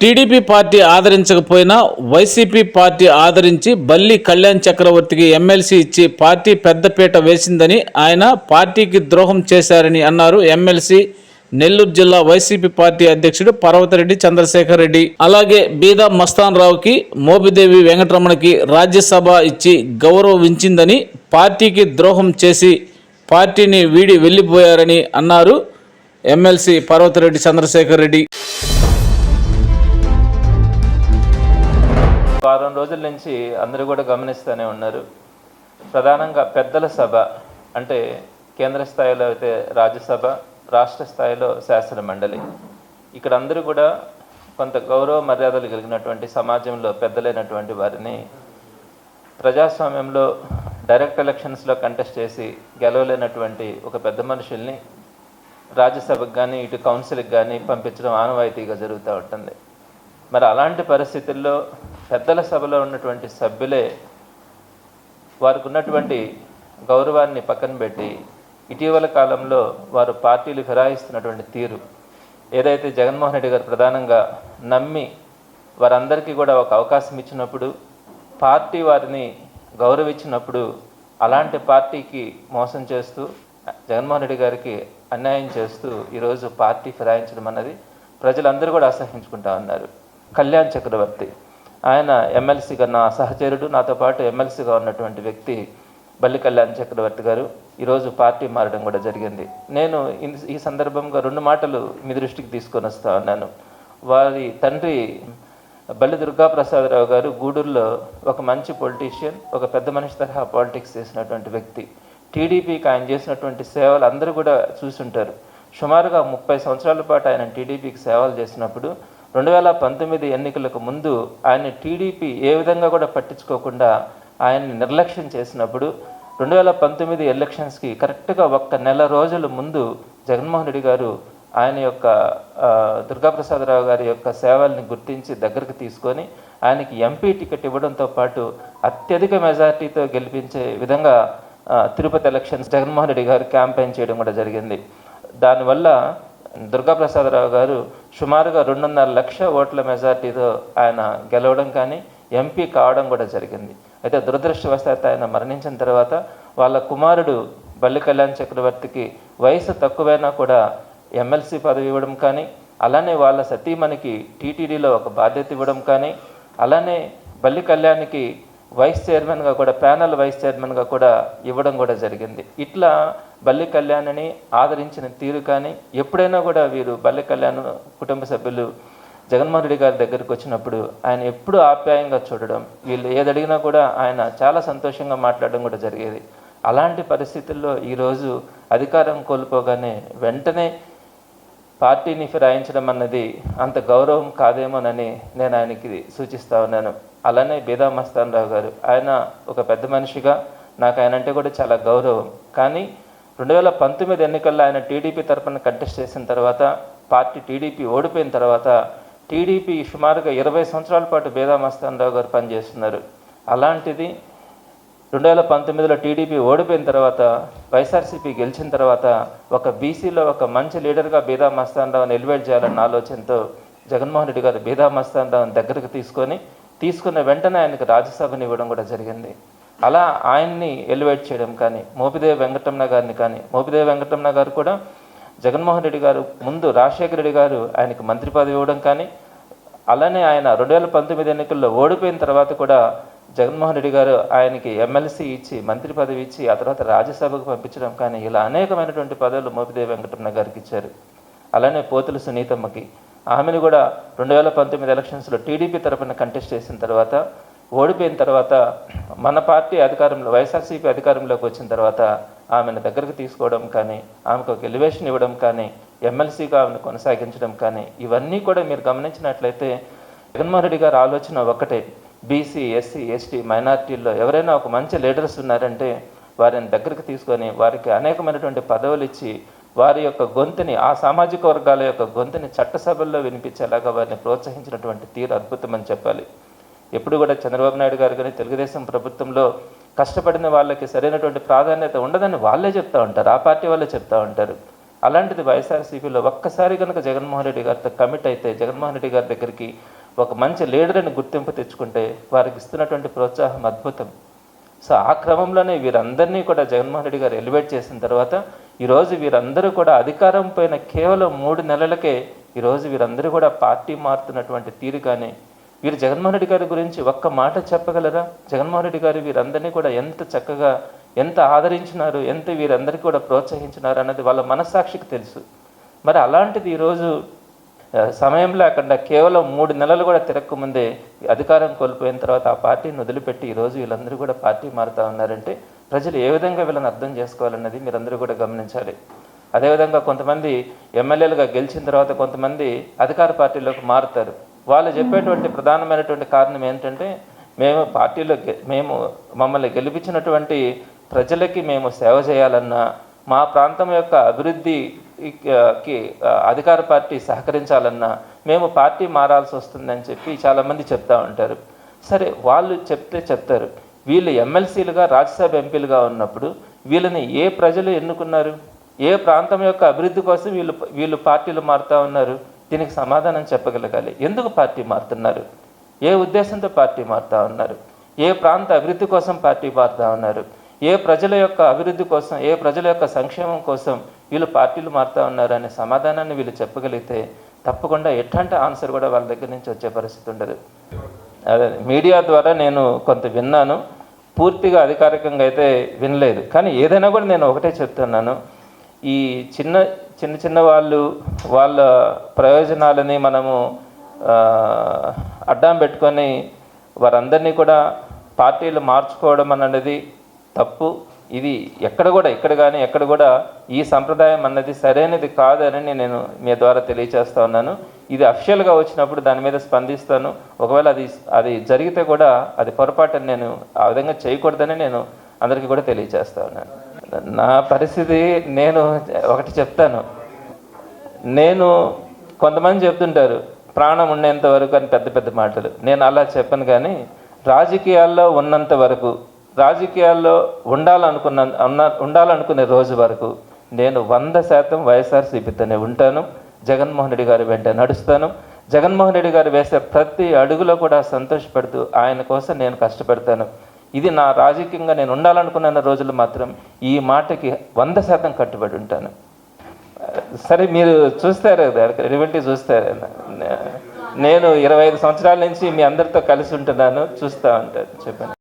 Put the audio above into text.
TDP party ఆదరించకపోయినా YCP party ఆదరించి బల్లి కళ్యాణ్ చక్రవర్తికి ఎమ్మెల్సీ ఇచ్చి పార్టీ పెద్దపీట వేసిందని ఆయన పార్టీకి ద్రోహం చేశారని అన్నారు ఎమ్మెల్సీ నెల్లూరు జిల్లా వైసీపీ పార్టీ అధ్యక్షుడు పర్వతరెడ్డి చంద్రశేఖర్ రెడ్డి అలాగే బీదా మస్తాన్ రావుకి మోపిదేవి వెంకటరమణకి రాజ్యసభ ఇచ్చి గౌరవించిందని పార్టీకి ద్రోహం చేసి పార్టీని వీడి వెళ్ళిపోయారని అన్నారు ఎమ్మెల్సీ పర్వతరెడ్డి చంద్రశేఖర్ రెడ్డి. వారం రోజుల నుంచి అందరూ కూడా గమనిస్తూనే ఉన్నారు. ప్రధానంగా పెద్దల సభ అంటే కేంద్ర స్థాయిలో అయితే రాజ్యసభ రాష్ట్ర స్థాయిలో శాసన మండలి. ఇక్కడ అందరూ కూడా కొంత గౌరవ మర్యాదలు కలిగినటువంటి సమాజంలో పెద్దలైనటువంటి వారిని ప్రజాస్వామ్యంలో డైరెక్ట్ ఎలక్షన్స్లో కంటెస్ట్ చేసి గెలవలేనటువంటి ఒక పెద్ద మనుషుల్ని రాజ్యసభకు కానీ ఇటు కౌన్సిల్కి కానీ పంపించడం ఆనవాయితీగా జరుగుతూ ఉంటుంది. మరి అలాంటి పరిస్థితుల్లో పెద్దల సభలో ఉన్నటువంటి సభ్యులే వారికి ఉన్నటువంటి గౌరవాన్ని పక్కన పెట్టి ఇటీవల కాలంలో వారు పార్టీలు ఫిరాయిస్తున్నటువంటి తీరు ఏదైతే జగన్మోహన్ రెడ్డి గారు ప్రధానంగా నమ్మి వారందరికీ కూడా ఒక అవకాశం ఇచ్చినప్పుడు పార్టీ వారిని గౌరవించినప్పుడు అలాంటి పార్టీకి మోసం చేస్తూ జగన్మోహన్ రెడ్డి గారికి అన్యాయం చేస్తూ ఈరోజు పార్టీ ఫిరాయించడం అన్నది ప్రజలందరూ కూడా అసహించుకుంటా ఉన్నారు. కళ్యాణ్ చక్రవర్తి ఆయన ఎమ్మెల్సీగా నా సహచరుడు నాతో పాటు ఎమ్మెల్సీగా ఉన్నటువంటి వ్యక్తి బల్లి కళ్యాణ్ చక్రవర్తి గారు ఈరోజు పార్టీ మారడం కూడా జరిగింది. నేను ఈ సందర్భంగా రెండు మాటలు మీ దృష్టికి తీసుకొని వస్తా ఉన్నాను. వారి తండ్రి బల్లి దుర్గాప్రసాదరావు గారు గూడూరులో ఒక మంచి పొలిటీషియన్ ఒక పెద్ద మనిషి తరహా పాలిటిక్స్ చేసినటువంటి వ్యక్తి. టీడీపీకి ఆయన చేసినటువంటి సేవలు అందరూ కూడా చూసుంటారు. సుమారుగా ముప్పై సంవత్సరాల పాటు ఆయన టీడీపీకి సేవలు చేసినప్పుడు రెండు వేల పంతొమ్మిది ఎన్నికలకు ముందు ఆయన టీడీపీ ఏ విధంగా కూడా పట్టించుకోకుండా ఆయన్ని నిర్లక్ష్యం చేసినప్పుడు రెండు వేల పంతొమ్మిది ఎలక్షన్స్కి కరెక్ట్గా ఒక్క నెల రోజుల ముందు జగన్మోహన్ రెడ్డి గారు ఆయన యొక్క దుర్గాప్రసాదరావు గారి యొక్క సేవల్ని గుర్తించి దగ్గరకు తీసుకొని ఆయనకి ఎంపీ టికెట్ ఇవ్వడంతో పాటు అత్యధిక మెజార్టీతో గెలిపించే విధంగా తిరుపతి ఎలక్షన్స్ జగన్మోహన్ రెడ్డి గారు క్యాంపెయిన్ చేయడం కూడా జరిగింది. దానివల్ల దుర్గాప్రసాదరావు గారు సుమారుగా రెండున్నర లక్ష ఓట్ల మెజార్టీతో ఆయన గెలవడం కానీ ఎంపీ కావడం కూడా జరిగింది. అయితే దురదృష్టవశాత్తు ఆయన మరణించిన తర్వాత వాళ్ళ కుమారుడు బల్లి కళ్యాణ్ చక్రవర్తికి వయసు తక్కువైనా కూడా ఎమ్మెల్సీ పదవి ఇవ్వడం కానీ అలానే వాళ్ళ సతీమణికి టీటీడీలో ఒక బాధ్యత ఇవ్వడం కానీ అలానే బల్లి కళ్యాణ్కి వైస్ చైర్మన్గా కూడా ప్యానల్ వైస్ చైర్మన్గా కూడా ఇవ్వడం కూడా జరిగింది. ఇట్లా బల్లి కళ్యాణ్ని ఆదరించిన తీరు కానీ ఎప్పుడైనా కూడా వీరు బల్లి కళ్యాణ్ కుటుంబ సభ్యులు జగన్మోహన్ రెడ్డి గారి దగ్గరికి వచ్చినప్పుడు ఆయన ఎప్పుడు ఆప్యాయంగా చూడడం వీళ్ళు ఏదడిగినా కూడా ఆయన చాలా సంతోషంగా మాట్లాడడం కూడా జరిగేది. అలాంటి పరిస్థితుల్లో ఈరోజు అధికారం కోల్పోగానే వెంటనే పార్టీని ఫిరాయించడం అన్నది అంత గౌరవం కాదేమోనని నేను ఆయనకి సూచిస్తా ఉన్నాను. అలానే బేదా మస్తాన్ రావు గారు. ఆయన ఒక పెద్ద మనిషిగా నాకు ఆయన అంటే కూడా చాలా గౌరవం. కానీ రెండు వేల పంతొమ్మిది ఎన్నికల్లో ఆయన టీడీపీ తరఫున కంటెస్ట్ చేసిన తర్వాత పార్టీ టీడీపీ ఓడిపోయిన తర్వాత టీడీపీ సుమారుగా ఇరవై సంవత్సరాల పాటు బేదా మస్తాన్ రావు గారు పనిచేస్తున్నారు. అలాంటిది రెండు వేల పంతొమ్మిదిలో టీడీపీ ఓడిపోయిన తర్వాత వైఎస్ఆర్సీపీ గెలిచిన తర్వాత ఒక బీసీలో ఒక మంచి లీడర్గా బీదా మస్తాన్ రావుని ఎలివేట్ చేయాలన్న ఆలోచనతో జగన్మోహన్ రెడ్డి గారు బీదా మస్తాన్ రావుని దగ్గరకు తీసుకొని తీసుకున్న వెంటనే ఆయనకు రాజ్యసభని ఇవ్వడం కూడా జరిగింది. అలా ఆయన్ని ఎలివేట్ చేయడం కానీ మోపిదేవి వెంకటరమణ గారిని కానీ మోపిదేవి వెంకటరమణ గారు కూడా జగన్మోహన్ రెడ్డి గారు ముందు రాజశేఖర రెడ్డి గారు ఆయనకు మంత్రి పదవి ఇవ్వడం కానీ అలానే ఆయన రెండు వేల పంతొమ్మిది ఎన్నికల్లో ఓడిపోయిన తర్వాత కూడా జగన్మోహన్ రెడ్డి గారు ఆయనకి ఎమ్మెల్సీ ఇచ్చి మంత్రి పదవి ఇచ్చి ఆ తర్వాత రాజ్యసభకు పంపించడం కానీ ఇలా అనేకమైనటువంటి పదవులు మోపిదేవి వెంకటరమణ గారికి ఇచ్చారు. అలానే పోతులు సునీతమ్మకి ఆమెను కూడా రెండు వేల పంతొమ్మిది ఎలక్షన్స్లో టీడీపీ తరఫున కంటెస్ట్ చేసిన తర్వాత ఓడిపోయిన తర్వాత మన పార్టీ అధికారంలో వైఎస్ఆర్సీపీ అధికారంలోకి వచ్చిన తర్వాత ఆమెను దగ్గరకు తీసుకోవడం కానీ ఆమెకు ఒక ఎలివేషన్ ఇవ్వడం కానీ ఎమ్మెల్సీగా ఆమెను కొనసాగించడం కానీ ఇవన్నీ కూడా మీరు గమనించినట్లయితే జగన్మోహన్ రెడ్డి గారి ఆలోచన ఒకటే బీసీ ఎస్సీ ఎస్టీ మైనార్టీల్లో ఎవరైనా ఒక మంచి లీడర్స్ ఉన్నారంటే వారిని దగ్గరికి తీసుకొని వారికి అనేకమైనటువంటి పదవులు ఇచ్చి వారి యొక్క గొంతుని ఆ సామాజిక వర్గాల యొక్క గొంతుని చట్టసభల్లో వినిపించేలాగా వారిని ప్రోత్సహించినటువంటి తీరు అద్భుతమని చెప్పాలి. ఎప్పుడు కూడా చంద్రబాబు నాయుడు గారు కానీ తెలుగుదేశం ప్రభుత్వంలో కష్టపడిన వాళ్ళకి సరైనటువంటి ప్రాధాన్యత ఉండదని వాళ్ళే చెప్తూ ఉంటారు. ఆ పార్టీ వాళ్ళే చెప్తూ ఉంటారు. అలాంటిది వైఎస్ఆర్సీపీలో ఒక్కసారి కనుక జగన్మోహన్ రెడ్డి గారితో కమిట్ అయితే జగన్మోహన్ రెడ్డి గారి దగ్గరికి ఒక మంచి లీడర్ అని గుర్తింపు తెచ్చుకుంటే వారికి ఇస్తున్నటువంటి ప్రోత్సాహం అద్భుతం. సో ఆ క్రమంలోనే వీరందరినీ కూడా జగన్మోహన్ రెడ్డి గారు ఎలివేట్ చేసిన తర్వాత ఈరోజు వీరందరూ కూడా అధికారం పైన కేవలం మూడు నెలలకే ఈరోజు వీరందరూ కూడా పార్టీ మారుతున్నటువంటి తీరు కానీ వీరు జగన్మోహన్ రెడ్డి గారి గురించి ఒక్క మాట చెప్పగలరా? జగన్మోహన్ రెడ్డి గారు వీరందరినీ కూడా ఎంత చక్కగా ఎంత ఆదరించినారు ఎంత వీరందరికీ కూడా ప్రోత్సహించినారు అన్నది వాళ్ళ మనస్సాక్షికి తెలుసు. మరి అలాంటిది ఈరోజు సమయం లేకుండా కేవలం మూడు నెలలు కూడా తిరగకముందే అధికారం కోల్పోయిన తర్వాత ఆ పార్టీని వదిలిపెట్టి ఈరోజు వీళ్ళందరూ కూడా పార్టీ మారుతా ఉన్నారంటే ప్రజలు ఏ విధంగా వీళ్ళని అర్థం చేసుకోవాలన్నది మీరందరూ కూడా గమనించాలి. అదేవిధంగా కొంతమంది ఎమ్మెల్యేలుగా గెలిచిన తర్వాత కొంతమంది అధికార పార్టీలోకి మారుతారు. వాళ్ళు చెప్పేటువంటి ప్రధానమైనటువంటి కారణం ఏంటంటే మేము పార్టీలో మేము మమ్మల్ని గెలిపించినటువంటి ప్రజలకి మేము సేవ చేయాలన్నా మా ప్రాంతం యొక్క అభివృద్ధికి అధికార పార్టీ సహకరించాలన్నా మేము పార్టీ మారాల్సి వస్తుందని చెప్పి చాలామంది చెప్తా ఉంటారు. సరే వాళ్ళు చెప్తే చెప్తారు. వీళ్ళు ఎమ్మెల్సీలుగా రాజ్యసభ ఎంపీలుగా ఉన్నప్పుడు వీళ్ళని ఏ ప్రజలు ఎన్నుకున్నారు? ఏ ప్రాంతం యొక్క అభివృద్ధి కోసం వీళ్ళు వీళ్ళు పార్టీలు మారుతా ఉన్నారు? దీనికి సమాధానం చెప్పగలగాలి. ఎందుకు పార్టీ మారుతున్నారు? ఏ ఉద్దేశంతో పార్టీ మారుతా ఉన్నారు? ఏ ప్రాంత అభివృద్ధి కోసం పార్టీ మారుతా ఉన్నారు? ఏ ప్రజల యొక్క అభివృద్ధి కోసం ఏ ప్రజల యొక్క సంక్షేమం కోసం వీళ్ళు పార్టీలు మారుతా ఉన్నారు అనే సమాధానాన్ని వీళ్ళు చెప్పగలిగితే తప్పకుండా ఎట్లాంటి ఆన్సర్ కూడా వాళ్ళ దగ్గర నుంచి వచ్చే పరిస్థితి ఉండదు. మీడియా ద్వారా నేను కొంత విన్నాను. పూర్తిగా అధికారికంగా అయితే వినలేదు. కానీ ఏదైనా కూడా నేను ఒకటే చెప్తున్నాను. ఈ చిన్న చిన్న చిన్న వాళ్ళు వాళ్ళ ప్రయోజనాలని మనము అడ్డం పెట్టుకొని వారందరినీ కూడా పార్టీలు మార్చుకోవడం అనేది తప్పు. ఇది ఎక్కడ కూడా ఎక్కడ కానీ ఎక్కడ కూడా ఈ సంప్రదాయం అన్నది సరైనది కాదని నేను మీ ద్వారా తెలియచేస్తా ఉన్నాను. ఇది అఫిషియల్గా వచ్చినప్పుడు దాని మీద స్పందిస్తాను. ఒకవేళ అది అది జరిగితే కూడా అది పొరపాటు నేను ఆ విధంగా చేయకూడదని నేను అందరికీ కూడా తెలియచేస్తా ఉన్నాను. నా పరిస్థితి నేను ఒకటి చెప్తాను. నేను కొంతమంది చెప్తుంటారు ప్రాణం ఉండేంత వరకు అని పెద్ద పెద్ద మాటలు. నేను అలా చెప్పను కానీ రాజకీయాల్లో ఉన్నంత వరకు రాజకీయాల్లో ఉండాలనుకున్న ఉన్న ఉండాలనుకునే రోజు వరకు నేను వంద శాతం వైఎస్ఆర్సీపీతోనే ఉంటాను. జగన్మోహన్ రెడ్డి గారి వెంట నడుస్తాను. జగన్మోహన్ రెడ్డి గారు వేసే ప్రతి అడుగులో కూడా సంతోషపడుతూ ఆయన కోసం నేను కష్టపడతాను. ఇది నా రాజకీయంగా నేను ఉండాలనుకున్న రోజులు మాత్రం ఈ మాటకి వంద శాతం కట్టుబడి ఉంటాను. సరే మీరు చూస్తారు కదా క్రెడిబిలిటీ చూస్తారు? నేను ఇరవై ఐదు సంవత్సరాల నుంచి మీ అందరితో కలిసి ఉంటున్నాను. చూస్తూ ఉంటాను. చెప్పండి.